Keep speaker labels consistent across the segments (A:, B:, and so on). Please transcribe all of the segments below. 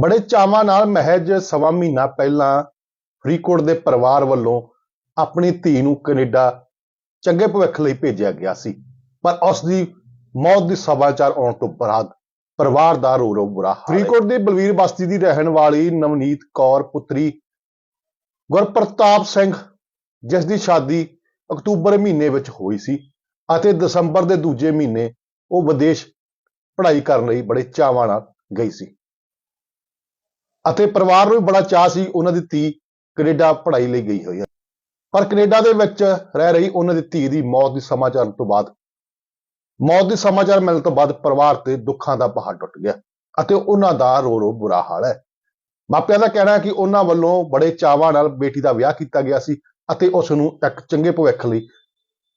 A: ਬੜੇ ਚਾਵਾਂ ਨਾਲ ਮਹਿਜ ਸਵਾ ਮਹੀਨਾ ਪਹਿਲਾਂ ਫਰੀਦਕੋਟ ਦੇ ਪਰਿਵਾਰ ਵੱਲੋਂ ਆਪਣੀ ਧੀ ਨੂੰ ਕੈਨੇਡਾ ਚੰਗੇ ਭਵਿੱਖ ਲਈ ਭੇਜਿਆ ਗਿਆ ਸੀ। ਪਰ ਉਸ ਦੀ ਮੌਤ ਦੀ ਸਮਾਚਾਰ ਆਉਣ ਤੋਂ ਬਾਅਦ ਪਰਿਵਾਰ ਦਾ ਰੋ ਰੋ ਬੁਰਾ ਹਾਲ ਫਰੀਦਕੋਟ ਦੇ ਬਲਵੀਰ ਬਸਤੀ ਦੀ ਰਹਿਣ ਵਾਲੀ ਨਵਨੀਤ ਕੌਰ ਪੁੱਤਰੀ ਗੁਰਪ੍ਰਤਾਪ ਸਿੰਘ, ਜਿਸ ਦੀ ਸ਼ਾਦੀ ਅਕਤੂਬਰ ਮਹੀਨੇ ਵਿੱਚ ਹੋਈ ਸੀ ਅਤੇ ਦਸੰਬਰ ਦੇ ਦੂਜੇ ਮਹੀਨੇ ਉਹ ਵਿਦੇਸ਼ ਪੜ੍ਹਾਈ ਕਰਨ ਲਈ ਬੜੇ ਚਾਵਾਂ ਨਾਲ ਗਈ ਸੀ। ਅਤੇ ਪਰਿਵਾਰ ਨੂੰ ਵੀ ਬੜਾ ਚਾਅ ਸੀ ਉਹਨਾਂ ਦੀ ਧੀ ਕੈਨੇਡਾ ਪੜ੍ਹਾਈ ਲਈ ਗਈ ਹੋਈ ਹੈ। ਪਰ ਕੈਨੇਡਾ ਦੇ ਵਿੱਚ ਰਹਿ ਰਹੀ ਉਹਨਾਂ ਦੀ ਧੀ ਦੀ ਮੌਤ ਦੀ ਸਮਾਚਾਰ ਤੋਂ ਬਾਅਦ, ਮੌਤ ਦੀ ਸਮਾਚਾਰ ਮਿਲਣ ਤੋਂ ਬਾਅਦ ਪਰਿਵਾਰ ਤੇ ਦੁੱਖਾਂ ਦਾ ਪਹਾੜ ਟੁੱਟ ਗਿਆ ਅਤੇ ਉਹਨਾਂ ਦਾ ਰੋ ਰੋ ਬੁਰਾ ਹਾਲ ਹੈ। ਮਾਪਿਆਂ ਦਾ ਕਹਿਣਾ ਹੈ ਕਿ ਉਹਨਾਂ ਵੱਲੋਂ ਬੜੇ ਚਾਵਾਂ ਨਾਲ ਬੇਟੀ ਦਾ ਵਿਆਹ ਕੀਤਾ ਗਿਆ ਸੀ ਅਤੇ ਉਸ ਨੂੰ ਇੱਕ ਚੰਗੇ ਭਵਿੱਖ ਲਈ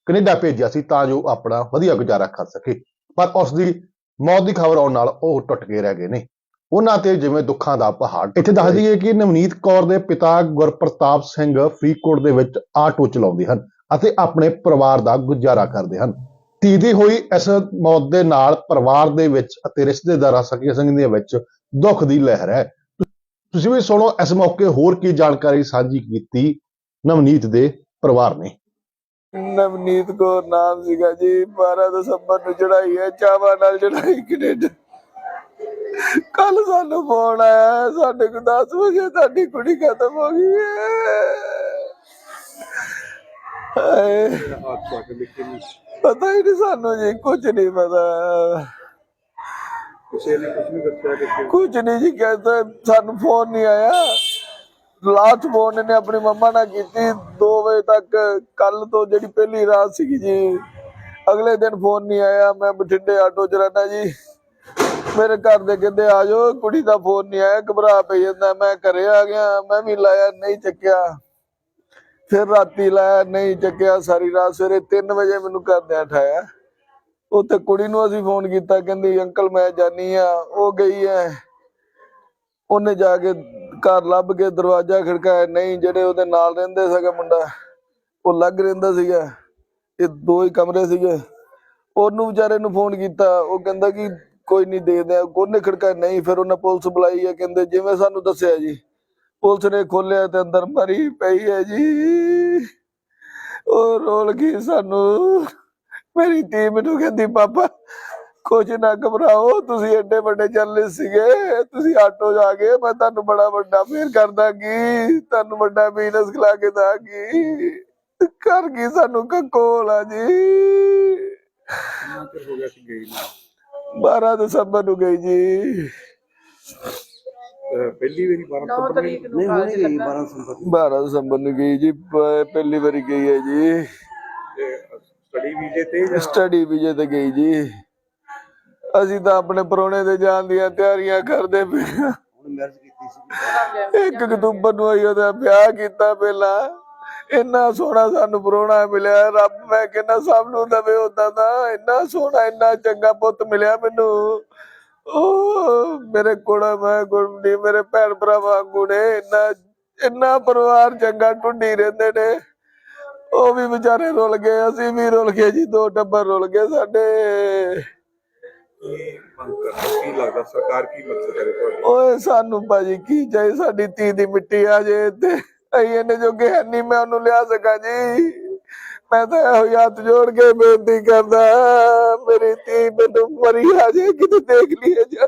A: ਕੈਨੇਡਾ ਭੇਜਿਆ ਸੀ ਤਾਂ ਜੋ ਆਪਣਾ ਵਧੀਆ ਗੁਜ਼ਾਰਾ ਕਰ ਸਕੇ। ਪਰ ਉਸ ਦੀ ਮੌਤ ਦੀ ਖਬਰ ਆਉਣ ਨਾਲ ਉਹ ਟੁੱਟ ਕੇ ਰਹਿ ਗਏ ਨੇ। ਉਹਨਾਂ ਤੇ ਜਿਵੇਂ ਦੁੱਖਾਂ ਦਾ ਪਹਾੜ। ਇੱਥੇ ਦੱਸ ਦਈਏ ਕਿ ਨਵਨੀਤ ਕੌਰ ਦੇ ਪਿਤਾ ਗੁਰਪ੍ਰਤਾਪ ਸਿੰਘ ਫਰੀਦਕੋਟ ਦੇ ਵਿੱਚ ਆਟੋ ਚਲਾਉਂਦੇ ਹਨ ਅਤੇ ਆਪਣੇ ਪਰਿਵਾਰ ਦਾ ਗੁਜ਼ਾਰਾ ਕਰਦੇ ਹਨ। ਧੀ ਦੀ ਹੋਈ ਇਸ ਮੌਤ ਦੇ ਨਾਲ ਪਰਿਵਾਰ ਦੇ ਵਿੱਚ ਅਤੇ ਰਿਸ਼ਤੇਦਾਰਾਂ ਸਕੇ ਸੰਗੀਆਂ ਵਿੱਚ ਦੁੱਖ ਦੀ ਲਹਿਰ ਹੈ। ਤੁਸੀਂ ਵੀ ਸੁਣੋ, ਇਸ ਮੌਕੇ ਹੋਰ ਕੀ ਜਾਣਕਾਰੀ ਸਾਂਝੀ ਕੀਤੀ ਨਵਨੀਤ ਦੇ ਪਰਿਵਾਰ ਨੇ।
B: ਨਵਨੀਤ ਕੌਰ ਨਾਮ ਸੀਗਾ ਜੀ 12 ਦਸੰਬਰ ਨੂੰ ਚੜਾਈ ਹੈ, ਚਾਵਾ ਨਾਲ ਚੜਾਈ ਕੈਨੇਡਾ। ਕੱਲ ਸਾਨੂੰ ਫੋਨ ਆਇਆ ਸਾਡੇ ਕੋਲ 10 ਵਜੇ ਤੁਹਾਡੀ ਕੁੜੀ ਖਤਮ ਹੋ ਗਈ ਹੈ ਪਤਾ ਹੀ ਨਹੀਂ ਸਾਨੂੰ ਜੀ ਕੁਝ ਨਹੀਂ ਪਤਾ।
C: ਕਿਸੇ ਨੇ ਕੁਝ ਨਹੀਂ ਦੱਸਿਆ ਕਿ
B: ਕੁਝ ਨਹੀਂ ਜੀ ਕਹਿੰਦਾ ਸਾਨੂੰ ਫੋਨ ਨਹੀਂ ਆਇਆ। ਲਾਸਟ ਫੋਨ ਇਹਨੇ ਆਪਣੀ ਮੰਮਾ ਨਾਲ ਕੀਤੀ 2 ਵਜੇ ਤੱਕ ਕੱਲ ਤੋਂ ਜਿਹੜੀ ਪਹਿਲੀ ਰਾਤ ਸੀਗੀ ਜੀ ਅਗਲੇ ਦਿਨ ਫੋਨ ਨਹੀਂ ਆਇਆ ਮੈਂ ਬਠਿੰਡੇ ਆਟੋ ਚ ਰਹਿਣਾ ਜੀ। ਮੇਰੇ ਘਰ ਦੇ ਕਹਿੰਦੇ, ਆ ਜਾਓ, ਕੁੜੀ ਦਾ ਫੋਨ ਨਹੀਂ ਆਇਆ, ਘਬਰਾ ਪਈ ਜਾਂਦਾ, ਮੈਂ ਘਰੇ ਆ ਗਿਆ, ਮੈਂ ਵੀ ਲਾਇਆ, ਨਹੀਂ ਚੱਕਿਆ। ਫਿਰ ਰਾਤੀ ਲਾਇਆ, ਨਹੀਂ ਚੱਕਿਆ, ਸਾਰੀ ਰਾਤ ਸਵੇਰੇ 3 ਵਜੇ ਮੈਨੂੰ ਘਰਦਿਆਂ ਉਠਾਇਆ ਉੱਥੇ ਕੁੜੀ ਨੂੰ ਅਸੀਂ ਫੋਨ ਕੀਤਾ, ਕਹਿੰਦੀ, ਅੰਕਲ, ਮੈਂ ਜਾਨੀ ਆ, ਉਹ ਗਈ ਐ। ਉਹਨੇ ਜਾ ਕੇ ਘਰ ਲੱਭ ਕੇ ਦਰਵਾਜ਼ਾ ਖੜਕਾਇਆ, ਨਹੀਂ, ਜਿਹੜੇ ਉਹਦੇ ਨਾਲ ਰਹਿੰਦੇ ਸੀਗਾ ਮੁੰਡਾ, ਉਹ ਲੱਗ ਰਹਿੰਦਾ ਸੀਗਾ। ਇਹ ਦੋ ਹੀ ਕਮਰੇ ਸੀਗੇ। ਉਹਨੂੰ ਵਿਚਾਰੇ ਨੂੰ ਫੋਨ ਕੀਤਾ, ਉਹ ਕਹਿੰਦਾ ਕਿ ਕੋਈ ਨਹੀਂ ਦੇ ਦਿਆ ਉਹਨੇ ਨਹੀਂ, ਫਿਰ ਉਹਨੇ ਪੁਲਿਸ ਬੁਲਾਈ ਹੈ ਕਹਿੰਦੇ ਜਿਵੇਂ ਸਾਨੂੰ ਦੱਸਿਆ ਜੀ। ਪੁਲਿਸ ਨੇ ਖੋਲਿਆ ਤੇ ਅੰਦਰ ਮਰੀ ਪਈ ਹੈ ਜੀ। ਉਹ ਰੋਲ ਗਈ ਸਾਨੂੰ। ਮੇਰੀ ਧੀ ਮੈਨੂੰ ਕਹਿੰਦੀ, ਪਾਪਾ ਕੁਝ ਨਾ ਘਬਰਾਓ, ਤੁਸੀਂ ਐਡੇ ਵੱਡੇ ਜਰਨਲਿਸਟ ਸੀਗੇ, ਤੁਸੀਂ ਆਟੋ ਜਾ ਕੇ, ਮੈਂ ਤੁਹਾਨੂੰ ਬੜਾ ਵੱਡਾ ਫੇਰ ਕਰ ਦਾਂਗੀ, ਤੁਹਾਨੂੰ ਵੱਡਾ ਬਿਜ਼ਨਸ ਖਿਲਾ ਕੇ ਦਾਂਗੀ। ਕਰ ਗਈ ਸਾਨੂੰ ਕੋਲ ਜੀ।
C: ਕਿੰਨਾ ਚਿਰ ਹੋ ਗਿਆ ਸੀ ਗਈ ਨੂੰ?
B: 12 ਦਸੰਬਰ ਨੂੰ ਗਈ ਜੀ।
C: ਅਹ ਪਹਿਲੀ ਵਾਰੀ 12 ਸਤੰਬਰ
D: ਤਰੀਕ ਨੂੰ ਕਾਲਜ ਲੱਗਾ।
B: 12 ਦਸੰਬਰ ਨੂੰ। ਗਈ ਜੀ ਪ- ਪਹਿਲੀ ਵਾਰੀ ਗਈ ਹੈ ਜੀ।
C: ਸਟੱਡੀ ਵੀਜ਼ੇ ਤੇ ਜਾਂ
B: ਸਟੱਡੀ ਵੀਜ਼ੇ ਤੇ ਗਈ ਜੀ। ਅਸੀਂ ਤਾਂ ਆਪਣੇ ਪਰੋਣੇ ਦੇ ਜਾਣ ਦੀਆਂ ਤਿਆਰੀਆਂ ਕਰਦੇ ਪਏ ਹਾਂ। ਇੱਕ ਅਕਤੂਬਰ ਨੂੰ ਆਈ ਉਹਦਾ ਵਿਆਹ ਕੀਤਾ ਪਹਿਲਾਂ। ਇੰਨਾ ਸੋਹਣਾ ਸਾਨੂੰ ਪਰੋਣਾ ਮਿਲਿਆ ਰੱਬ ਮੈਂ ਕਹਿੰਦਾ ਸਭ ਨੂੰ ਦਵੇ ਉਦਾਂ ਦਾ ਇੰਨਾ ਸੋਹਣਾ ਇੰਨਾ ਚੰਗਾ ਪੁੱਤ ਮਿਲਿਆ ਮੈਨੂੰ। ਉਹ ਮੇਰੇ ਕੋਲ ਮੈਂ ਗੁਰਦੀ ਮੇਰੇ ਭੈਣ ਭਰਾ ਵਾਂਗੂ ਨੇ ਇੰਨਾ ਇੰਨਾ ਪਰਿਵਾਰ ਚੰਗਾ ਟੁੱਡੀ ਰਹਿੰਦੇ ਨੇ। ਉਹ ਵੀ ਵਿਚਾਰੇ ਰੁੱਲ ਗਏ ਅਸੀਂ ਵੀ ਰੁੱਲ ਗਏ ਜੀ ਦੋ ਟੱਬਰ ਰੁੱਲ ਗਏ ਸਾਡੇ।
C: ਕੀ ਲੱਗਦਾ ਸਰਕਾਰ ਕੀ ਮਕਸਦ ਕਰੇ
B: ਓਏ ਸਾਨੂੰ ਭਾਜੀ ਕੀ ਚਾਹੀ ਸਾਡੀ ਧੀ ਦੀ ਮਿੱਟੀ ਆ ਜੇ ਤੇ ਅਸੀਂ ਇਹਨੇ ਜੋਗੇ ਹੈ ਨਹੀਂ ਮੈਂ ਉਹਨੂੰ ਲਿਆ ਸਕਾਂ ਜੀ। ਮੈਂ ਤਾਂ ਇਹੋ ਹੀ ਹੱਥ ਜੋੜ ਕੇ ਬੇਨਤੀ ਕਰਦਾ ਮੇਰੀ ਧੀ ਮੈਨੂੰ ਮਰੀ ਆ ਜੇ, ਕਿਤੇ ਦੇਖ ਲਈਏ ਜਾ।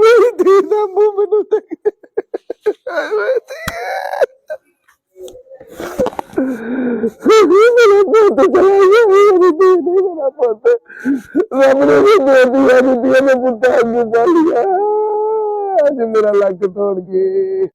B: ਮੇਰੀ ਧੀ ਦਾ ਮੂੰਹ ਮੈਨੂੰ ਦੇਖ। ਮੇਰਾ ਪੁੱਤ ਚਲਾ ਮੇਰੀ ਧੀ ਨੇ ਮੇਰਾ ਪੁੱਤ। ਰੱਬ ਨੇ ਵੀ ਦੇ ਦਿਆ ਦਿੱਤੀ ਨੇ ਪੁੱਤਾਂ ਨੂੰ ਪਾਲਿਆ ਅੱਜ ਮੇਰਾ ਲੱਕ ਤੋੜ ਕੇ।